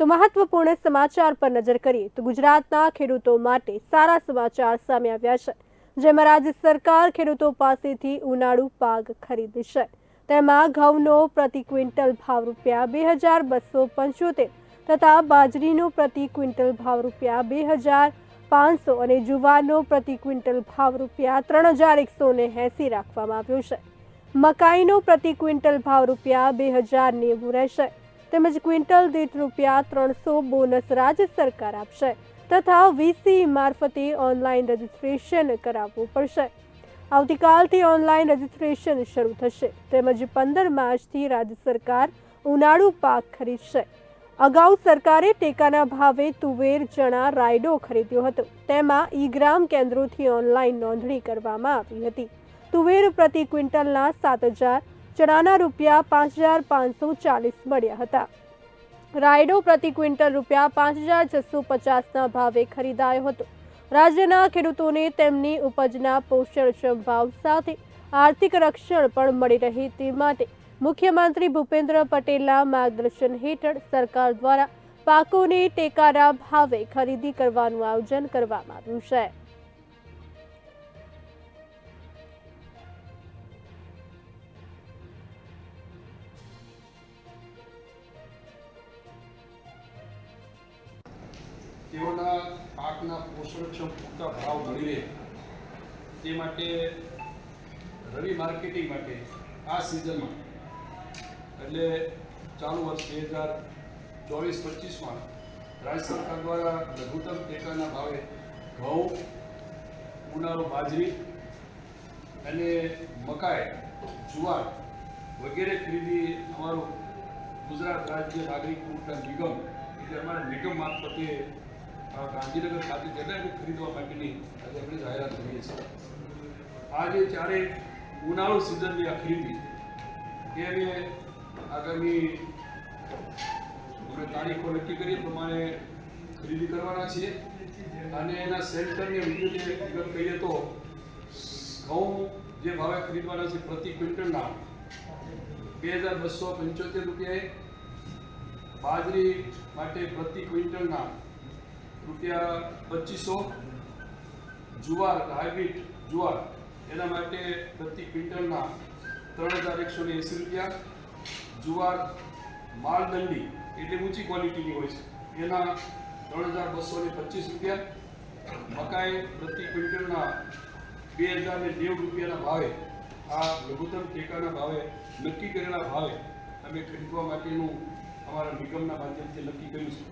તો મહત્વપૂર્ણ સમાચાર પર નજર કરીએ તો ગુજરાતના ખેડૂતો માટે સારા સમાચાર સામે આવ્યા છે. જેમાં રાજ્ય સરકાર ખેડૂતો પાસેથી ઉનાળુ પાક ખરીદશે તેમાં ઘઉંનો પ્રતિ ક્વિન્ટલ ભાવ રૂપિયા બે હજાર બસો પંચોતેર તથા બાજરીનો પ્રતિ ક્વિન્ટલ ભાવ રૂપિયા બે હજાર પાંચસો અને જુવારનો પ્રતિ ક્વિન્ટલ ભાવ રૂપિયા ત્રણ હજાર એકસો ને એંસી રાખવામાં આવ્યો છે. મકાઈનો પ્રતિ ક્વિન્ટલ ભાવ રૂપિયા બે હજાર નેવું રહેશે. તેમજ ક્વિન્ટલ દીઠ રૂપિયા ત્રણસો બોનસ રાજ્ય સરકાર આપશે તથા વીસી મારફતે ઓનલાઈન રજીસ્ટ્રેશન કરાવવું પડશે. આવતીકાલથી ઓનલાઈન રજીસ્ટ્રેશન શરૂ થશે. તેમજ પંદર માર્ચથી રાજ્ય સરકાર ઉનાળુ પાક ખરીદશે. અગાઉ સરકારે ટેકાના ભાવે તુવેર, ચણા, રાયડો ખરીદ્યો હતો. તેમાં ઈ ગ્રામ કેન્દ્રોથી ઓનલાઈન નોંધણી કરવામાં આવી હતી. તુવેર પ્રતિ ક્વિન્ટલના સાત હજાર ચણાના રૂપિયા પાંચ હજાર પાંચસો ચાલીસ મળ્યા હતા. રાયડો પ્રતિ ક્વિન્ટલ રૂપિયા પાંચ હજાર છસો પચાસના ભાવે ખરીદાયો હતો. રાજ્યના ખેડૂતોને તેમની ઉપજના પોષણક્ષમ ભાવ સાથે આર્થિક રક્ષણ પણ મળી રહે તે માટે મુખ્યમંત્રી ભૂપેન્દ્ર પટેલના માર્ગદર્શન હેઠળ સરકાર દ્વારા પાકોને ટેકાના ભાવે ખરીદી કરવાનું આયોજન કરવામાં આવ્યું છે. તેઓના પાકના પોષણક્ષમ પૂરતા ભાવ મળી રહે તે માટે રવિ માર્કેટિંગ માટે આ સિઝનમાં, એટલે ચાલુ વર્ષ બે હજાર ચોવીસ પચીસમાં રાજ્ય સરકાર દ્વારા લઘુત્તમ ટેકાના ભાવે ઘઉં, ઉનાળો બાજરી અને મકાઈ, જુવાર વગેરે ખરીદી અમારું ગુજરાત રાજ્ય નાગરિક પુરવઠા નિગમ, એટલે અમારા નિગમ મારફતે ગાંધીનગર ખાતે જગ્યાએ ખરીદવા માટેની આજે આપણે જાહેરાત કરીએ છીએ. આજે જ્યારે ઉનાળુ સિઝનની આ ખરીદી, એ અમે આગામી આપણે તારીખો નક્કી કરીએ પ્રમાણે ખરીદી કરવાના છીએ. અને એના સેન્ટરની વિગતે વિગત કહીએ તો, ઘઉં જે ભાવે ખરીદવાના છે પ્રતિ ક્વિન્ટલના બે હજાર બસો પંચોતેર રૂપિયાએ. બાજરી માટે પ્રતિ ક્વિન્ટલના રૂપિયા પચીસો જુવાર હાઇબ્રિડ જુવાર, એના માટે પ્રતિ ક્વિન્ટલના ત્રણ હજાર એકસો ને એંસી રૂપિયા. જુવાર માલદંડી, એટલે ઊંચી ક્વોલિટીની હોય છે. એના ત્રણ હજાર બસો ને પચીસ રૂપિયા. મકાઈ પ્રતિ ક્વિન્ટલના બે હજાર ને નેવું રૂપિયાના ભાવે. આ લઘુત્તમ ટેકાના ભાવે, નક્કી કરેલા ભાવે અમે ખરીદવા માટેનું અમારા નિગમના માધ્યમથી નક્કી કર્યું છે.